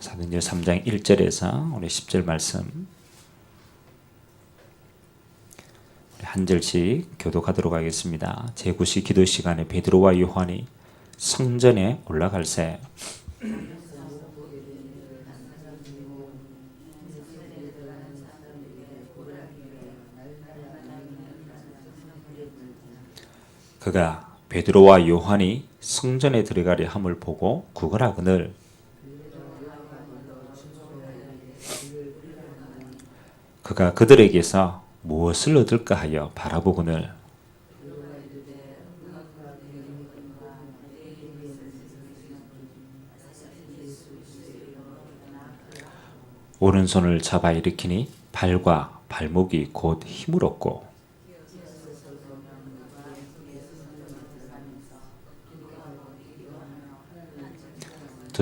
사도행전 3장 1절에서 우리 10절 말씀 한 절씩 교독하도록 하겠습니다. 제9시 기도 시간에 베드로와 요한이 성전에 올라갈새 그가 베드로와 요한이 성전에 들어가려 함을 보고 구걸하거늘. 그가 그들에게서 무엇을 얻을까 하여 바라보거늘. 오른손을 잡아 일으키니 발과 발목이 곧 힘을 얻고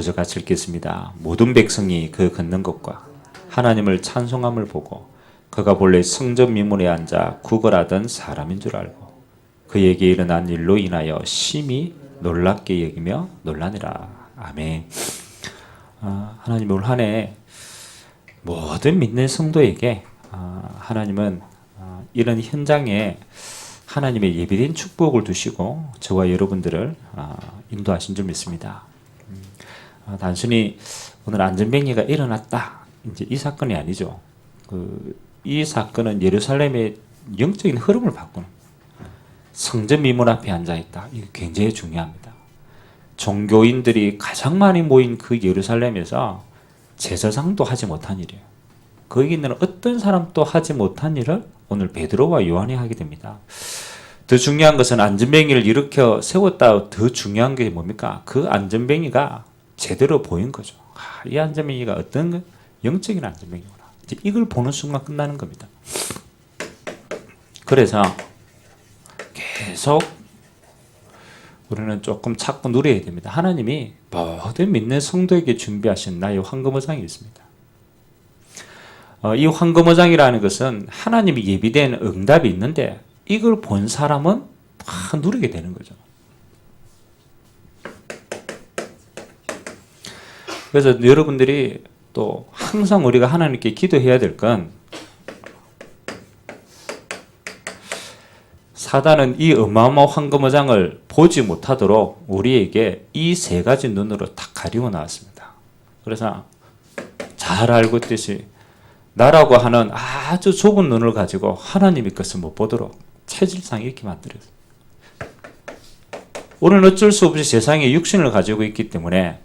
두 같이 읽겠습니다. 모든 백성이 그 걷는 것과 하나님을 찬송함을 보고 그가 본래 성전 미문에 앉아 구걸하던 사람인 줄 알고 그에게 일어난 일로 인하여 심히 놀랍게 여기며 놀라니라. 아멘. 아, 하나님 올 한해 모든 믿는 성도에게 아, 하나님은 아, 이런 현장에 하나님의 예비된 축복을 두시고 저와 여러분들을 아, 인도하신 줄 믿습니다. 음, 아, 단순히 오늘 안전병리가 일어났다 이제 이 사건이 아니죠. 그, 이 사건은 예루살렘의 영적인 흐름을 바꾸는 성전 미문 앞에 앉아 있다. 이거 굉장히 중요합니다. 종교인들이 가장 많이 모인 그 예루살렘에서 제사장도 하지 못한 일이에요. 거기 있는 어떤 사람도 하지 못한 일을 오늘 베드로와 요한이 하게 됩니다. 더 중요한 것은 안전뱅이를 일으켜 세웠다. 더 중요한 게 뭡니까? 그 안전뱅이가 제대로 보인 거죠. 아, 이 안전뱅이가 어떤 영적인 안전뱅이구나. 이제 이걸 보는 순간 끝나는 겁니다. 그래서 계속 우리는 조금 찾고 누려야 됩니다. 하나님이 모든 믿는 성도에게 준비하신 나의 황금어장이 있습니다. 어, 이 황금어장이라는 것은 하나님이 예비된 응답이 있는데 이걸 본 사람은 다 누리게 되는 거죠. 그래서 여러분들이 또 항상 우리가 하나님께 기도해야 될 건 사단은 이 어마어마한 황금어장을 보지 못하도록 우리에게 이 세 가지 눈으로 딱 가리고 나왔습니다. 그래서 잘 알고 있듯이 나라고 하는 아주 좁은 눈을 가지고 하나님의 것을 못 보도록 체질상 이렇게 만들었어요. 우리는 어쩔 수 없이 세상에 육신을 가지고 있기 때문에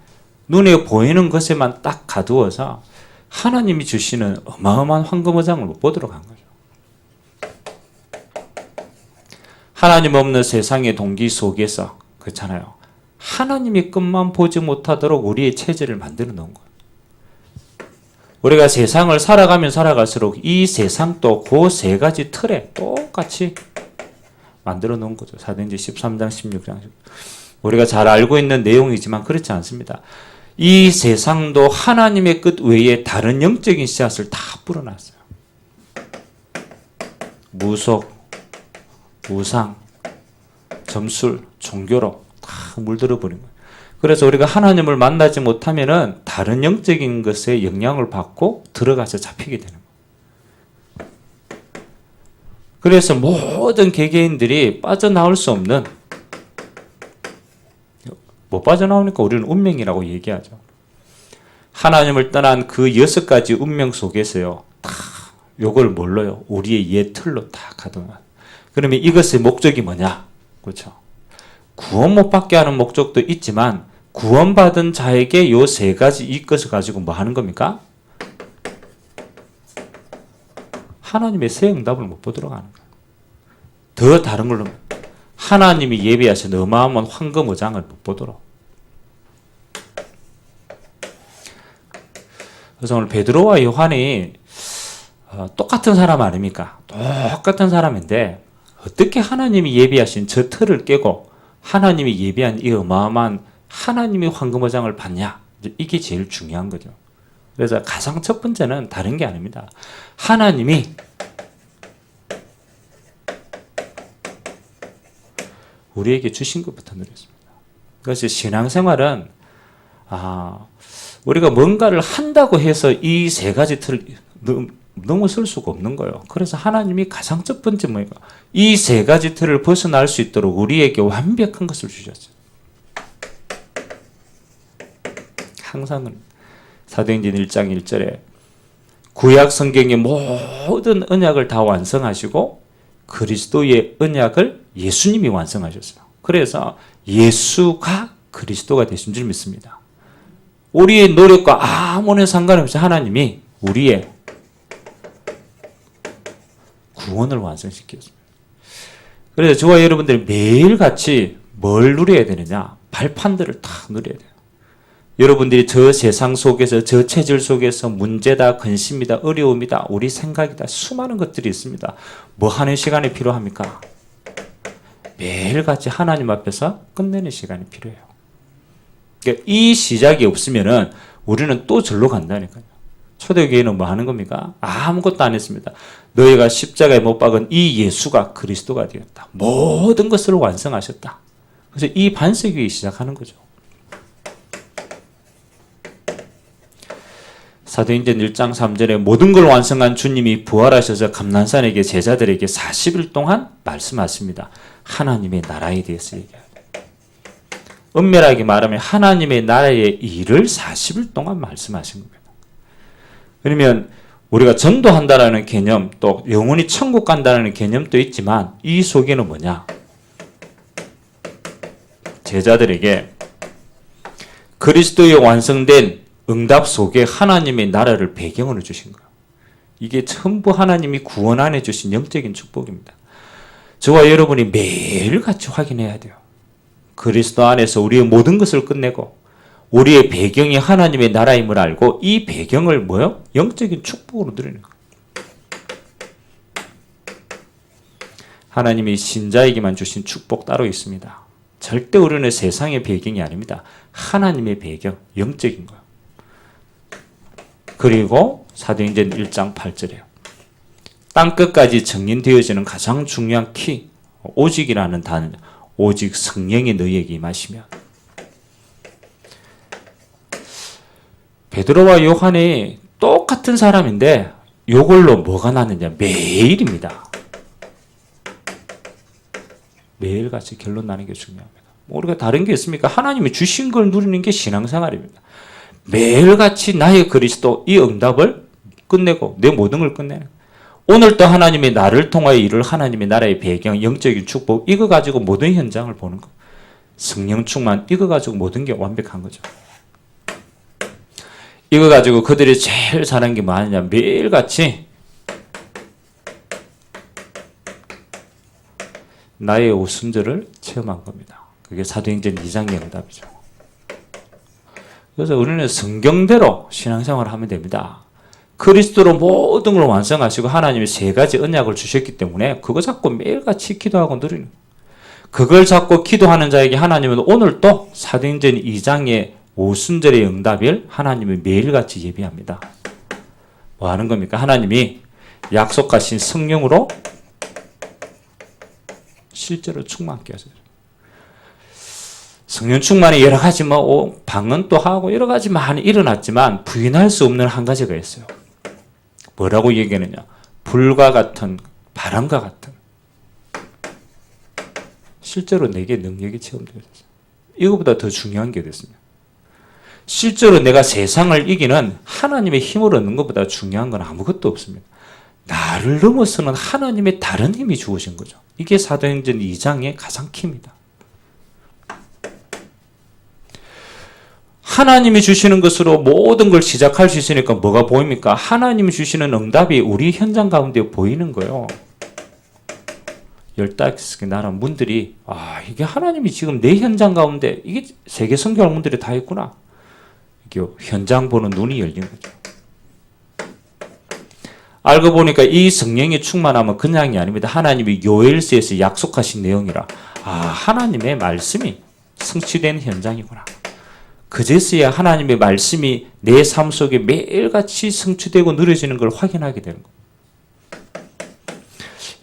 눈에 보이는 것에만 딱 가두어서 하나님이 주시는 어마어마한 황금어장을 못 보도록 한 거죠. 하나님 없는 세상의 동기 속에서 그렇잖아요. 하나님의 끝만 보지 못하도록 우리의 체질을 만들어 놓은 거예요. 우리가 세상을 살아가면 살아갈수록 이 세상도 그 세 가지 틀에 똑같이 만들어 놓은 거죠. 사도행전 13장 16장. 우리가 잘 알고 있는 내용이지만 그렇지 않습니다. 이 세상도 하나님의 끝 외에 다른 영적인 씨앗을 다 뿌려놨어요. 무속, 우상, 점술, 종교로 다 물들어 버린 거예요. 그래서 우리가 하나님을 만나지 못하면은 다른 영적인 것에 영향을 받고 들어가서 잡히게 되는 거예요. 그래서 모든 개개인들이 빠져나올 수 없는 못 빠져나오니까 우리는 운명이라고 얘기하죠. 하나님을 떠난 그 여섯 가지 운명 속에서요, 다 요걸 뭘로요? 우리의 옛 틀로 다 가둬놔. 그러면 이것의 목적이 뭐냐? 그렇죠. 구원 못 받게 하는 목적도 있지만 구원받은 자에게 요 세 가지 이 것을 가지고 뭐 하는 겁니까? 하나님의 새 응답을 못 보도록 하는 거예요. 더 다른 걸로 하나님이 예비하신 어마어마한 황금 의장을 못 보도록. 그래서 오늘 베드로와 요한이 어, 똑같은 사람 아닙니까? 똑같은 사람인데 어떻게 하나님이 예비하신 저 틀을 깨고 하나님이 예비한 이 어마어마한 하나님의 황금어장을 받냐? 이게 제일 중요한 거죠. 그래서 가장 첫 번째는 다른 게 아닙니다. 하나님이 우리에게 주신 것부터 누렸습니다. 그것이 신앙생활은 아 우리가 뭔가를 한다고 해서 이 세 가지 틀 넘- 넘어설 수가 없는 거예요. 그래서 하나님이 가장 첫 번째 뭐니까 이 세 가지 틀을 벗어날 수 있도록 우리에게 완벽한 것을 주셨어요. 항상은 사도행전 1장 1절에 구약 성경의 모든 언약을 다 완성하시고 그리스도의 언약을 예수님이 완성하셨어요. 그래서 예수가 그리스도가 되신 줄 믿습니다. 우리의 노력과 아무런 상관없이 하나님이 우리의 구원을 완성시켰습니다. 그래서 저와 여러분들이 매일같이 뭘 누려야 되느냐? 발판들을 다 누려야 돼요. 여러분들이 저 세상 속에서 저 체질 속에서 문제다, 근심이다, 어려움이다, 우리 생각이다, 수많은 것들이 있습니다. 뭐 하는 시간이 필요합니까? 매일같이 하나님 앞에서 끝내는 시간이 필요해요. 그러니까 이 시작이 없으면은 우리는 또 절로 간다니까요. 초대교회는 뭐 하는 겁니까? 아무것도 안 했습니다. 너희가 십자가에 못 박은 이 예수가 그리스도가 되었다. 모든 것을 완성하셨다. 그래서 이 반세교회 시작하는 거죠. 사도행전 1장 3절에 모든 걸 완성한 주님이 부활하셔서 감난산에게 제자들에게 40일 동안 말씀하십니다. 하나님의 나라에 대해서 얘기합니다. 엄밀하게 말하면 하나님의 나라의 일을 40일 동안 말씀하신 겁니다. 그러면 우리가 전도한다라는 개념 또 영원히 천국 간다는 개념도 있지만 이 속에는 뭐냐? 제자들에게 그리스도의 완성된 응답 속에 하나님의 나라를 배경으로 주신 거예요. 이게 전부 하나님이 구원 안에 주신 영적인 축복입니다. 저와 여러분이 매일 같이 확인해야 돼요. 그리스도 안에서 우리의 모든 것을 끝내고 우리의 배경이 하나님의 나라임을 알고 이 배경을 뭐요? 영적인 축복으로 누리는. 하나님이 신자에게만 주신 축복 따로 있습니다. 절대 우리는 세상의 배경이 아닙니다. 하나님의 배경, 영적인 거예요. 그리고 사도행전 1장 8절에요. 땅 끝까지 정린되어지는 가장 중요한 키, 오직이라는 단어, 오직 성령이 너희에게 임하시면. 베드로와 요한이 똑같은 사람인데 요걸로 뭐가 나느냐? 매일입니다. 매일같이 결론 나는 게 중요합니다. 뭐 우리가 다른 게 있습니까? 하나님이 주신 걸 누리는 게 신앙생활입니다. 매일같이 나의 그리스도 이 응답을 끝내고 내 모든 걸 끝내는 오늘도 하나님의 나를 통하여 이룰 하나님의 나라의 배경, 영적인 축복 이거 가지고 모든 현장을 보는 거. 성령 충만 이거 가지고 모든 게 완벽한 거죠. 이거 가지고 그들이 제일 잘하는 게 뭐냐 매일같이 나의 오순절을 체험한 겁니다. 그게 사도행전 2장의 응답이죠. 그래서 우리는 성경대로 신앙생활을 하면 됩니다. 그리스도로 모든 걸 완성하시고 하나님이 세 가지 언약을 주셨기 때문에 그거 잡고 매일같이 기도하고 누리는 그걸 잡고 기도하는 자에게 하나님은 오늘도 사도행전 2장의 오순절의 응답을 하나님이 매일같이 예비합니다. 뭐 하는 겁니까? 하나님이 약속하신 성령으로 실제로 충만케 하셔요. 성령 충만이 여러 가지 뭐 방언도 하고 여러 가지 많이 일어났지만 부인할 수 없는 한 가지가 있어요. 뭐라고 얘기하느냐? 불과 같은 바람과 같은 실제로 내게 능력이 체험되었어요. 이거보다 더 중요한 게 됐습니다. 실제로 내가 세상을 이기는 하나님의 힘을 얻는 것보다 중요한 건 아무것도 없습니다. 나를 넘어서는 하나님의 다른 힘이 주어진 거죠. 이게 사도행전 2장의 가장 키입니다. 하나님이 주시는 것으로 모든 걸 시작할 수 있으니까 뭐가 보입니까? 하나님이 주시는 응답이 우리 현장 가운데 보이는 거예요. 열다섯 개 나라 문들이 아 이게 하나님이 지금 내 현장 가운데 이게 세계 성교 문들이 다 있구나. 이게 현장 보는 눈이 열린 거죠. 알고 보니까 이 성령이 충만하면 그냥이 아닙니다. 하나님이 요엘서에서 약속하신 내용이라 아 하나님의 말씀이 성취된 현장이구나. 그제서야 하나님의 말씀이 내 삶 속에 매일같이 성취되고 누려지는 걸 확인하게 되는 겁니다.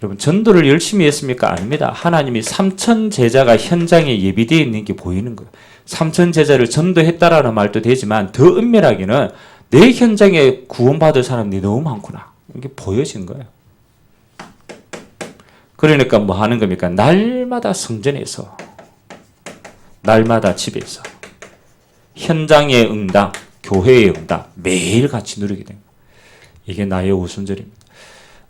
여러분 전도를 열심히 했습니까? 아닙니다. 하나님이 삼천 제자가 현장에 예비되어 있는 게 보이는 거예요. 삼천 제자를 전도했다라는 말도 되지만 더 은밀하게는 내 현장에 구원받을 사람들이 너무 많구나. 이게 보여진 거예요. 그러니까 뭐 하는 겁니까? 날마다 성전에서, 날마다 집에서, 현장의 응답, 교회의 응답, 매일 같이 누리게 됩니다. 이게 나의 우선절입니다.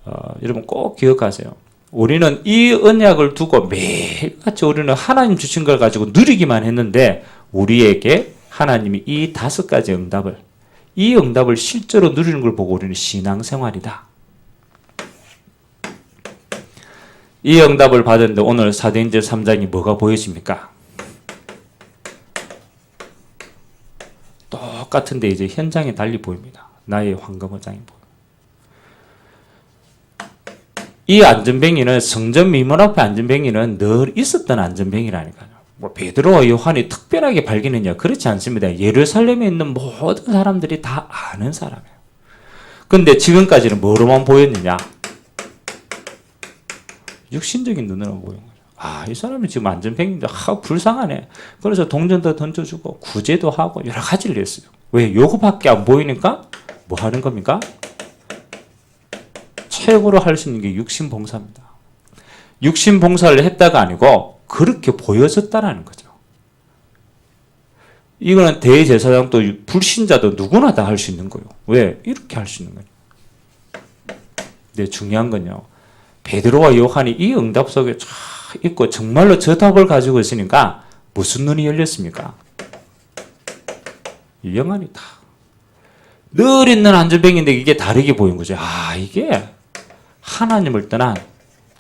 어, 여러분 꼭 기억하세요. 우리는 이 언약을 두고 매일같이 우리는 하나님 주신 걸 가지고 누리기만 했는데 우리에게 하나님이 이 다섯 가지 응답을 이 응답을 실제로 누리는 걸 보고 우리는 신앙생활이다. 이 응답을 받았는데 오늘 사도행전 3장이 뭐가 보여집니까? 똑같은데 이제 현장에 달리 보입니다. 나의 황금어장이 보입니다. 이 안전뱅이는 성전 미문 앞에 안전뱅이는 늘 있었던 안전뱅이라니까요. 뭐 베드로와 요한이 특별하게 발견했냐? 그렇지 않습니다. 예루살렘에 있는 모든 사람들이 다 아는 사람이에요. 근데 지금까지는 뭐로만 보였느냐? 육신적인 눈으로 보인 거죠. 아, 이 사람이 지금 안전뱅인데, 아, 불쌍하네. 그래서 동전도 던져주고, 구제도 하고, 여러 가지를 했어요. 왜? 요거밖에 안 보이니까, 뭐 하는 겁니까? 최고로 할 수 있는 게 육신 봉사입니다. 육신 봉사를 했다가 아니고 그렇게 보여졌다라는 거죠. 이거는 대제사장도 불신자도 누구나 다 할 수 있는 거예요. 왜? 이렇게 할 수 있는 거예요. 근데 중요한 건요. 베드로와 요한이 이 응답 속에 쫙 있고 정말로 저 답을 가지고 있으니까 무슨 눈이 열렸습니까? 영안이다. 늘 있는 안전뱅인데 이게 다르게 보인 거죠. 아, 이게 하나님을 떠난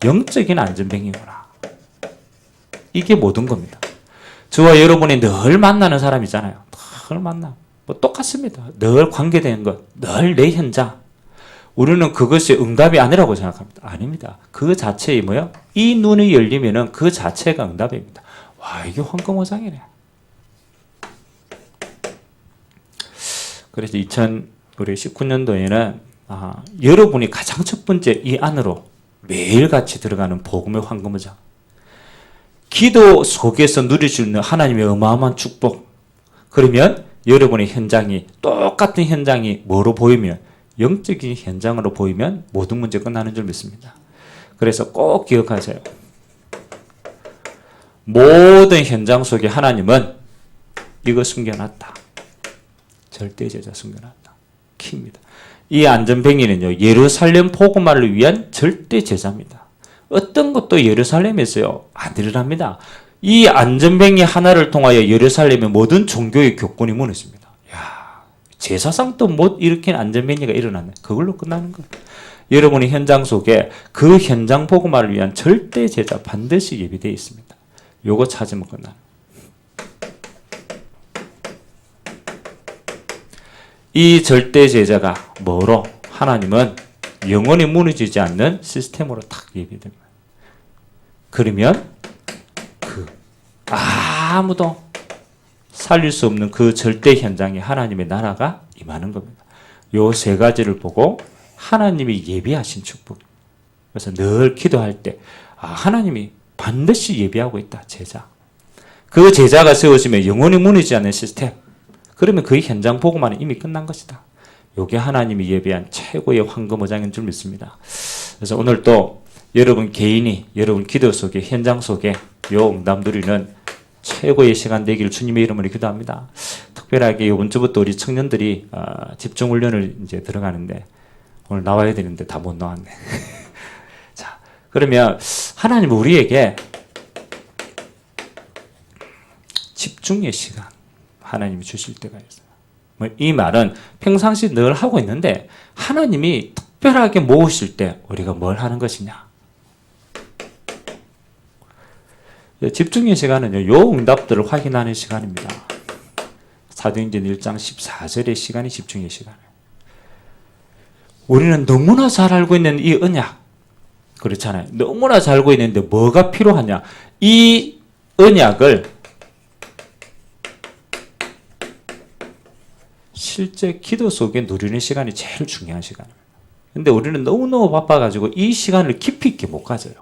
영적인 안전뱅이구나. 이게 모든 겁니다. 저와 여러분이 늘 만나는 사람이잖아요. 늘 만나. 뭐 똑같습니다. 늘 관계되는 것, 늘 내 현장. 우리는 그것이 응답이 아니라고 생각합니다. 아닙니다. 그 자체이 뭐요? 이 눈이 열리면은 그 자체가 응답입니다. 와, 이게 황금어장이네. 그래서 2019년도에는 아, 여러분이 가장 첫 번째 이 안으로 매일 같이 들어가는 복음의 황금어장. 기도 속에서 누릴 수 있는 하나님의 어마어마한 축복. 그러면 여러분의 현장이 똑같은 현장이 뭐로 보이면 영적인 현장으로 보이면 모든 문제 끝나는 줄 믿습니다. 그래서 꼭 기억하세요. 모든 현장 속에 하나님은 이거 숨겨놨다. 절대 제자 숨겨놨다. 키입니다. 이 안전뱅이는요, 예루살렘 포고말을 위한 절대 제자입니다. 어떤 것도 예루살렘에서요, 안 일어납니다. 이 안전뱅이 하나를 통하여 예루살렘의 모든 종교의 교권이 무너집니다. 야 제사상도 못 일으킨 안전뱅이가 일어났네. 그걸로 끝나는 거예요. 여러분의 현장 속에 그 현장 포고말을 위한 절대 제자 반드시 예비되어 있습니다. 요거 찾으면 끝나는 이 절대 제자가 뭐로 하나님은 영원히 무너지지 않는 시스템으로 탁 예비됩니다. 그러면 그 아무도 살릴 수 없는 그 절대 현장에 하나님의 나라가 임하는 겁니다. 요 세 가지를 보고 하나님이 예비하신 축복. 그래서 늘 기도할 때 아, 하나님이 반드시 예비하고 있다 제자. 그 제자가 세워지면 영원히 무너지지 않는 시스템. 그러면 그 현장 보고만 이미 끝난 것이다. 요게 하나님이 예비한 최고의 황금 어장인 줄 믿습니다. 그래서 오늘 또 여러분 개인이 여러분 기도 속에 현장 속에 요 응답 누리는 최고의 시간 되기를 주님의 이름으로 기도합니다. 특별하게 이번 주부터 우리 청년들이 어, 집중 훈련을 이제 들어가는데 오늘 나와야 되는데 다 못 나왔네. 자, 그러면 하나님 우리에게 집중의 시간 하나님이 주실 때가 있어요. 뭐 이 말은 평상시 늘 하고 있는데 하나님이 특별하게 모으실 때 우리가 뭘 하는 것이냐? 집중의 시간은요, 요 응답들을 확인하는 시간입니다. 사도행전 1장 14절의 시간이 집중의 시간이에요. 우리는 너무나 잘 알고 있는 이 언약, 그렇잖아요. 너무나 잘 알고 있는데 뭐가 필요하냐? 이 언약을 실제 기도 속에 누리는 시간이 제일 중요한 시간입니다. 근데 우리는 너무너무 바빠가지고 이 시간을 깊이 있게 못 가져요.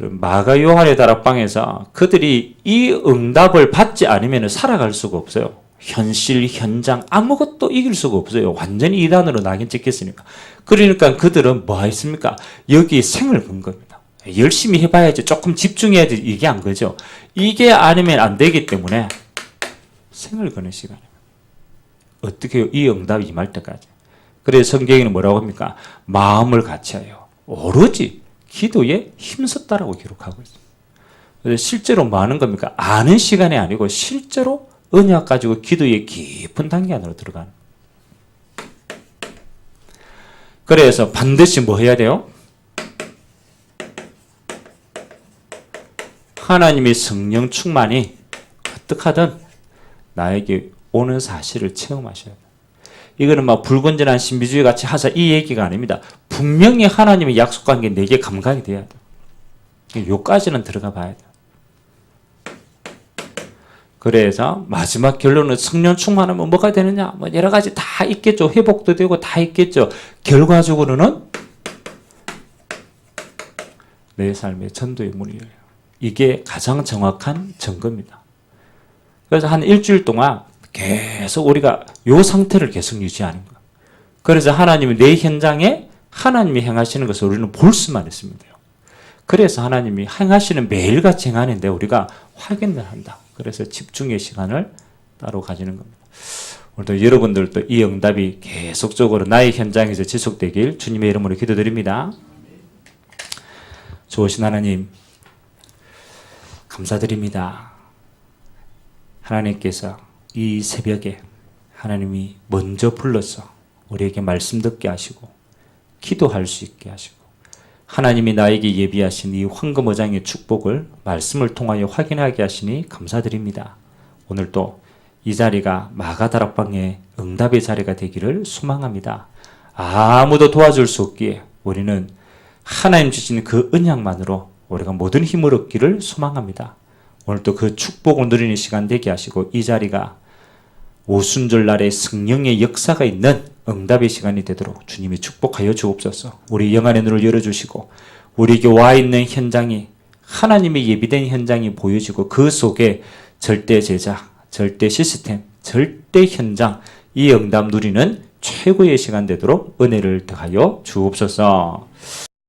마가 요한의 다락방에서 그들이 이 응답을 받지 않으면 살아갈 수가 없어요. 현실, 현장, 아무것도 이길 수가 없어요. 완전히 이단으로 낙인 찍혔으니까. 그러니까 그들은 뭐 했습니까? 여기 생을 건 겁니다. 열심히 해봐야지, 조금 집중해야지, 이게 안 거죠. 이게 아니면 안 되기 때문에 생을 거는 시간입니다. 어떻게? 이 응답이 임할 때까지. 그래서 성경에는 뭐라고 합니까? 마음을 같이하여 오로지 기도에 힘썼다라고 기록하고 있습니다. 실제로 뭐 하는 겁니까? 아는 시간이 아니고 실제로 언약 가지고 기도의 깊은 단계 안으로 들어가는. 그래서 반드시 뭐 해야 돼요? 하나님의 성령 충만이 어떻게 하든 나에게 오는 사실을 체험하셔야 돼요. 이거는 막 불건전한 신비주의 같이 하자 이 얘기가 아닙니다. 분명히 하나님의 약속한 게 내게 감각이 돼야 돼요. 요까지는 들어가 봐야 돼요. 그래서 마지막 결론은 성령 충만하면 뭐가 되느냐? 뭐 여러 가지 다 있겠죠. 회복도 되고 다 있겠죠. 결과적으로는 내 삶의 전도의 문이 열려요. 이게 가장 정확한 증거입니다. 그래서 한 일주일 동안 계속 우리가 요 상태를 계속 유지하는 거예요. 그래서 하나님이 내 현장에 하나님이 행하시는 것을 우리는 볼 수만 돼요. 그래서 하나님이 행하시는 매일같이 행하는데 우리가 확인을 한다. 그래서 집중의 시간을 따로 가지는 겁니다. 오늘도 여러분들도 이 응답이 계속적으로 나의 현장에서 지속되길 주님의 이름으로 기도드립니다. 좋으신 하나님, 감사드립니다. 하나님께서 이 새벽에 하나님이 먼저 불러서 우리에게 말씀 듣게 하시고 기도할 수 있게 하시고 하나님이 나에게 예비하신 이 황금어장의 축복을 말씀을 통하여 확인하게 하시니 감사드립니다. 오늘도 이 자리가 마가다락방의 응답의 자리가 되기를 소망합니다. 아무도 도와줄 수 없기에 우리는 하나님 주신 그 언약만으로 우리가 모든 힘을 얻기를 소망합니다. 오늘도 그 축복을 누리는 시간 되게 하시고 이 자리가 오순절 날에 성령의 역사가 있는 응답의 시간이 되도록 주님이 축복하여 주옵소서. 우리 영안의 눈을 열어주시고 우리에게 와 있는 현장이 하나님의 예비된 현장이 보여지고 그 속에 절대 제자, 절대 시스템, 절대 현장 이 응답 누리는 최고의 시간 되도록 은혜를 더하여 주옵소서.